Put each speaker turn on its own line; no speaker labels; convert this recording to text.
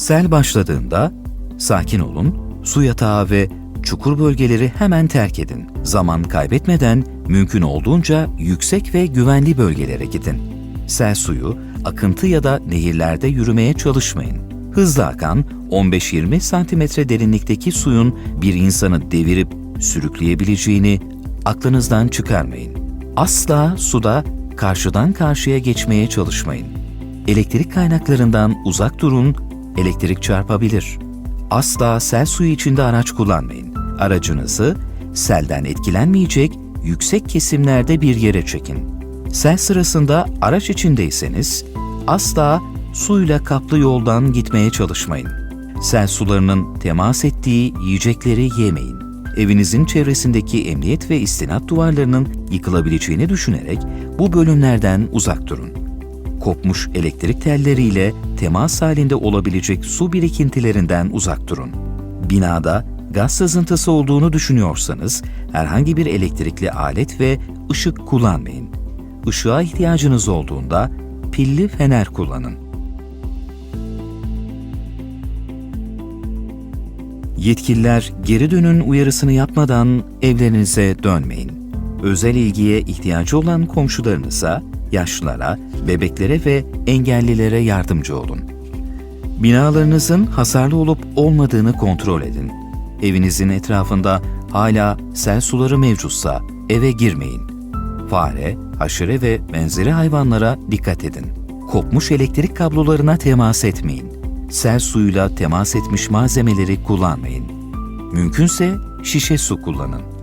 Sel başladığında sakin olun, su yatağı ve çukur bölgeleri hemen terk edin. Zaman kaybetmeden mümkün olduğunca yüksek ve güvenli bölgelere gidin. Sel suyu, akıntı ya da nehirlerde yürümeye çalışmayın. Hızlı akan 15-20 santimetre derinlikteki suyun bir insanı devirip sürükleyebileceğini aklınızdan çıkarmayın. Asla suda karşıdan karşıya geçmeye çalışmayın. Elektrik kaynaklarından uzak durun, elektrik çarpabilir. Asla sel suyu içinde araç kullanmayın. Aracınızı selden etkilenmeyecek yüksek kesimlerde bir yere çekin. Sel sırasında araç içindeyseniz asla suyla kaplı yoldan gitmeye çalışmayın. Sel sularının temas ettiği yiyecekleri yemeyin. Evinizin çevresindeki emniyet ve istinat duvarlarının yıkılabileceğini düşünerek bu bölümlerden uzak durun kopmuş elektrik telleriyle temas halinde olabilecek su birikintilerinden uzak durun. Binada gaz sızıntısı olduğunu düşünüyorsanız herhangi bir elektrikli alet ve ışık kullanmayın. Işığa ihtiyacınız olduğunda pilli fener kullanın. Yetkililer geri dönün uyarısını yapmadan evlerinize dönmeyin. Özel ilgiye ihtiyacı olan komşularınıza, yaşlılara, bebeklere ve engellilere yardımcı olun. Binalarınızın hasarlı olup olmadığını kontrol edin. Evinizin etrafında hala sel suları mevcutsa eve girmeyin. Fare, haşere ve benzeri hayvanlara dikkat edin. Kopmuş elektrik kablolarına temas etmeyin. Sel suyuyla temas etmiş malzemeleri kullanmayın. Mümkünse şişe su kullanın.